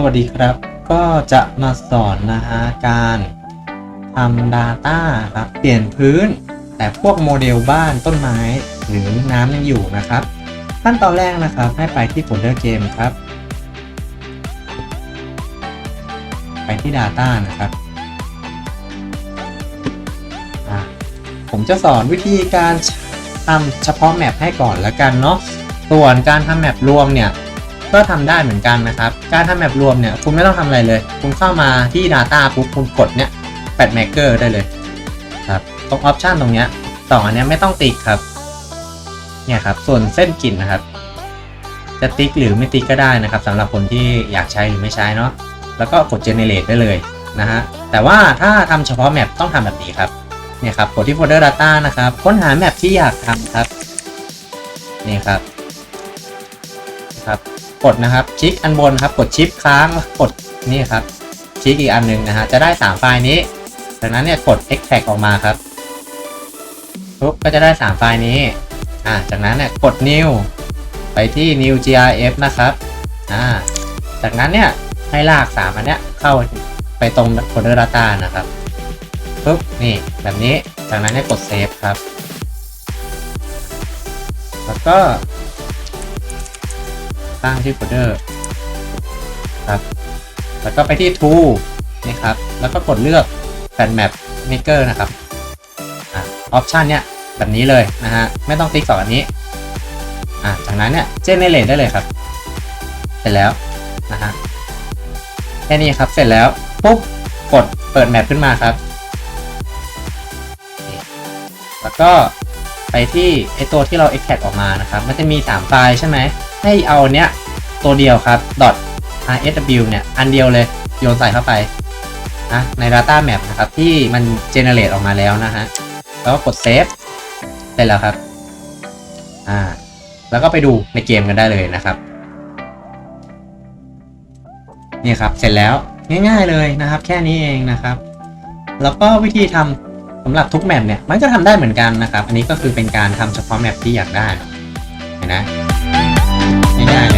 สวัสดีครับ ก็จะมาสอนนะฮะการทำ Data ครับ เปลี่ยนพื้น แต่พวกโมเดลบ้านต้นไม้หรือน้ำยังอยู่นะครับ ขั้นตอนแรกนะครับให้ไปที่โฟลเดอร์เกมครับ ไปที่ Data นะครับ ผมจะสอนวิธีการทำเฉพาะแมปให้ก่อนแล้วกันเนาะส่วนการทำแมปรวมเนี่ย ก็ทำได้เหมือนกันนะครับ การทำแมปรวมเนี่ยคุณไม่ต้องทำอะไรเลย คุณเข้ามาที่ Data ปุ๊บคุณกดเนี่ยแปด Maker ได้เลยครับตรงออปชันตรงเนี้ยสองอันเนี้ยไม่ต้องติ๊กครับเนี่ยครับส่วนเส้นกลิ่นนะครับ จะติ๊กหรือไม่ติ๊กก็ได้นะครับสำหรับคนที่อยากใช้หรือไม่ใช้เนาะแล้วก็กด generate ได้เลยนะฮะแต่ว่าถ้าทำเฉพาะแมปต้องทำแบบนี้ครับเนี่ยครับกดที่โฟลเดอร์ Data นะครับค้นหาแมปที่อยากทำครับนี่ครับครับ กดนะครับ คลิกอันบนครับ กดชิปค้างกดนี่ครับ คลิกอีกอันหนึ่งนะฮะ จะได้ 3 ไฟล์นี้ จากนั้นเนี่ยกด extract ออกมาครับปุ๊บก็จะได้ 3 ไฟล์นี้ อ่า จากนั้นเนี่ยกด new ไปที่ new grf นะครับ อ่า จากนั้นเนี่ยให้ลาก 3 อันเนี้ยเข้าไปตรง folder data นะครับปุ๊บนี่แบบนี้ จากนั้นเนี่ยกด save ครับ แล้วก็ ตั้งที่โฟลเดอร์ครับแล้วก็ไปที่ tool นี่ครับ แล้วก็กดเลือก Fan Map Maker นะครับอ่าออปชันเนี้ยแบบนี้เลยนะฮะ ไม่ต้องติ๊กสองอันนี้อ่าจากนั้นเนี่ย generate ได้เลยครับ เสร็จแล้วนะฮะแค่นี้ครับ เสร็จแล้ว ปุ๊บ กดเปิดแมปขึ้นมาครับ แล้วก็ไปที่ไอตัวที่เรา extract ออกมานะครับ มันจะมี 3 ไฟล์ใช่ไหม ให้เอาเนี้ยตัวเดียวครับ .rsw เนี่ย อันเดียวเลยโยนใส่เข้าไปนะใน data map นะครับที่มัน generate ออกมาแล้วนะฮะแล้วก็กด save เสร็จแล้วครับอ่าแล้วก็ไปดูในเกมกันได้เลยนะครับนี่ครับเสร็จแล้วง่าย ๆเลยนะครับ แค่นี้เองนะครับ แล้วก็วิธีทำสำหรับทุกแมปเนี่ยมันก็ทำได้เหมือนกันนะครับ อันนี้ก็คือเป็นการทำเฉพาะแมปที่อยากได้เห็นนะง่ Yeah.